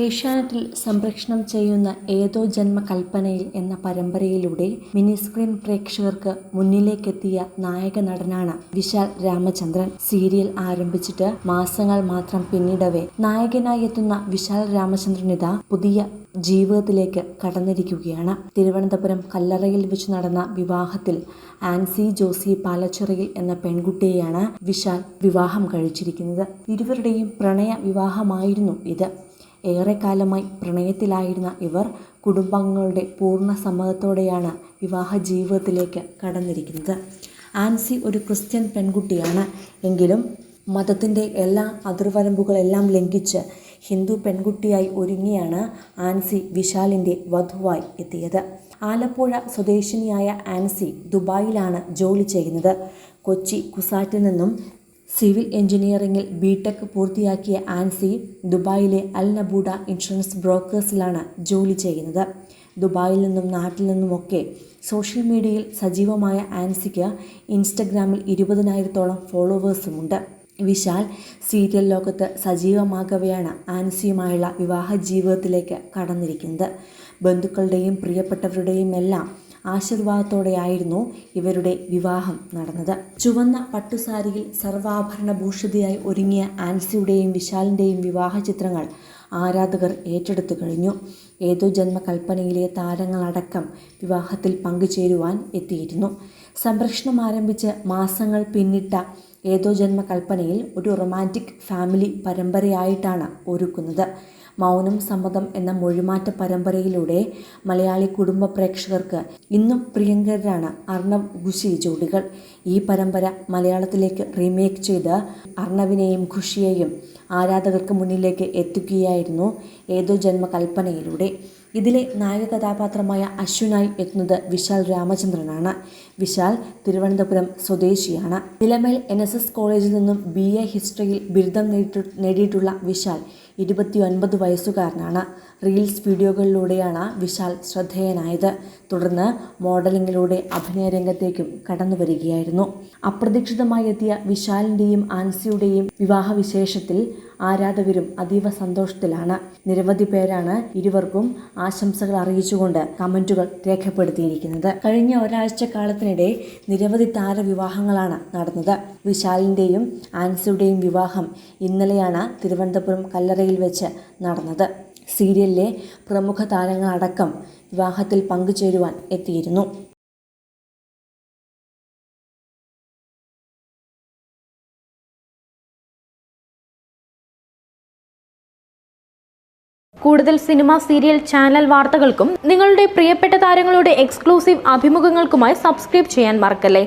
ഏഷ്യാനെറ്റിൽ സംപ്രേഷണം ചെയ്യുന്ന ഏതോ ജന്മകൽപ്പനയിൽ എന്ന പരമ്പരയിലൂടെ മിനി സ്ക്രീൻ പ്രേക്ഷകർക്ക് മുന്നിലേക്കെത്തിയ നായക നടനാണ് വിശാൽ രാമചന്ദ്രൻ. സീരിയൽ ആരംഭിച്ചിട്ട് മാസങ്ങൾ മാത്രം പിന്നിടവേ നായകനായി എത്തുന്ന വിശാൽ രാമചന്ദ്രനിത പുതിയ ജീവിതത്തിലേക്ക് കടന്നിരിക്കുകയാണ്. തിരുവനന്തപുരം കല്ലറയിൽ വെച്ച് നടന്ന വിവാഹത്തിൽ ആൻസി ജോസി പാലച്ചിറയിൽ എന്ന പെൺകുട്ടിയെയാണ് വിശാൽ വിവാഹം കഴിച്ചിരിക്കുന്നത്. ഇരുവരുടെയും പ്രണയ വിവാഹമായിരുന്നു ഇത്. ഏറെക്കാലമായി പ്രണയത്തിലായിരുന്ന ഇവർ കുടുംബങ്ങളുടെ പൂർണ സമ്മതത്തോടെയാണ് വിവാഹ ജീവിതത്തിലേക്ക് കടന്നിരിക്കുന്നത്. ആൻസി ഒരു ക്രിസ്ത്യൻ പെൺകുട്ടിയാണ്. എങ്കിലും മതത്തിന്റെ എല്ലാ അതിർവരമ്പുകളെല്ലാം ലംഘിച്ച് ഹിന്ദു പെൺകുട്ടിയായി ഒരുങ്ങിയാണ് ആൻസി വിശാലിന്റെ വധുവായി എത്തിയത്. ആലപ്പുഴ സ്വദേശിനിയായ ആൻസി ദുബായിലാണ് ജോലി ചെയ്യുന്നത്. കൊച്ചി കുസാറ്റിൽ നിന്നും സിവിൽ എഞ്ചിനീയറിംഗിൽ ബി ടെക് പൂർത്തിയാക്കിയ ആൻസി ദുബായിലെ അൽ നബൂഡ ഇൻഷുറൻസ് ബ്രോക്കേഴ്സിലാണ് ജോലി ചെയ്യുന്നത്. ദുബായിൽ നിന്നും നാട്ടിൽ നിന്നുമൊക്കെ സോഷ്യൽ മീഡിയയിൽ സജീവമായ ആൻസിക്ക് ഇൻസ്റ്റഗ്രാമിൽ ഇരുപതിനായിരത്തോളം ഫോളോവേഴ്സുമുണ്ട്. വിശാൽ സീരിയൽ ലോകത്ത് സജീവമാകവെയാണ് ആൻസിയുമായുള്ള വിവാഹ ജീവിതത്തിലേക്ക് കടന്നിരിക്കുന്നത്. ബന്ധുക്കളുടെയും പ്രിയപ്പെട്ടവരുടെയും എല്ലാം ആശീർവാദത്തോടെയായിരുന്നു ഇവരുടെ വിവാഹം നടന്നത്. ചുവന്ന പട്ടുസാരിയിൽ സർവാഭരണ ഭൂഷിതയായി ഒരുങ്ങിയ ആൻസിയുടെയും വിശാലിന്റെയും വിവാഹ ചിത്രങ്ങൾ ആരാധകർ ഏറ്റെടുത്തു കഴിഞ്ഞു. ഏതോ ജന്മകൽപ്പനയിലെ താരങ്ങളടക്കം വിവാഹത്തിൽ പങ്കുചേരുവാൻ എത്തിയിരുന്നു. സംരക്ഷണം ആരംഭിച്ച് മാസങ്ങൾ പിന്നിട്ട ഏതോ ജന്മകൽപ്പനയിൽ ഒരു റൊമാന്റിക് ഫാമിലി പരമ്പരയായിട്ടാണ് ഒരുക്കുന്നത്. മൗനം സമ്മതം എന്ന മൊഴിമാറ്റ പരമ്പരയിലൂടെ മലയാളി കുടുംബ പ്രേക്ഷകർക്ക് ഇന്നും പ്രിയങ്കരാണ് അർണബ് ഖുഷി ജോഡികൾ. ഈ പരമ്പര മലയാളത്തിലേക്ക് റീമേക്ക് ചെയ്ത് അർണവിനെയും ഖുഷിയെയും ആരാധകർക്ക് മുന്നിലേക്ക് എത്തിക്കുകയായിരുന്നു ഏതോ ജന്മകൽപ്പനയിലൂടെ. ഇതിലെ നായക കഥാപാത്രമായ അശ്വിനായി എത്തുന്നത് വിശാൽ രാമചന്ദ്രനാണ്. വിശാൽ തിരുവനന്തപുരം സ്വദേശിയാണ്. നിലമേൽ എൻ എസ് എസ് കോളേജിൽ നിന്നും ബി എ ഹിസ്റ്ററിയിൽ ബിരുദം നേടിയിട്ടു നേടിയിട്ടുള്ള വിശാൽ ഇരുപത്തിയൊൻപത് വയസ്സുകാരനാണ്. റീൽസ് വീഡിയോകളിലൂടെയാണ് വിശാൽ ശ്രദ്ധേയനായത്. തുടർന്ന് മോഡലിംഗിലൂടെ അഭിനയ രംഗത്തേക്കും കടന്നു വരികയായിരുന്നു അപ്രതീക്ഷിതമായി എത്തിയ വിശാലിന്റെയും ആൻസിയുടെയും വിവാഹ വിശേഷത്തിൽ ആരാധകരും അതീവ സന്തോഷത്തിലാണ്. നിരവധി പേരാണ് ഇരുവർക്കും ആശംസകൾ അറിയിച്ചുകൊണ്ട് കമന്റുകൾ രേഖപ്പെടുത്തിയിരിക്കുന്നത്. കഴിഞ്ഞ ഒരാഴ്ച കാലത്തിനിടെ നിരവധി താരവിവാഹങ്ങളാണ് നടന്നത്. വിശാലിന്റെയും ആൻസിയുടെയും വിവാഹം ഇന്നലെയാണ് തിരുവനന്തപുരം കല്ലറയിൽ വെച്ച് നടന്നത്. സീരിയലിലെ പ്രമുഖ താരങ്ങളടക്കം വിവാഹത്തിൽ പങ്കുചേരുവാൻ എത്തിയിരുന്നു. കൂടുതൽ സിനിമ സീരിയൽ ചാനൽ വാർത്തകൾക്കും നിങ്ങളുടെ പ്രിയപ്പെട്ട താരങ്ങളുടെ എക്സ്ക്ലൂസീവ് അഭിമുഖങ്ങൾക്കുമായി സബ്സ്ക്രൈബ് ചെയ്യാൻ മറക്കല്ലേ?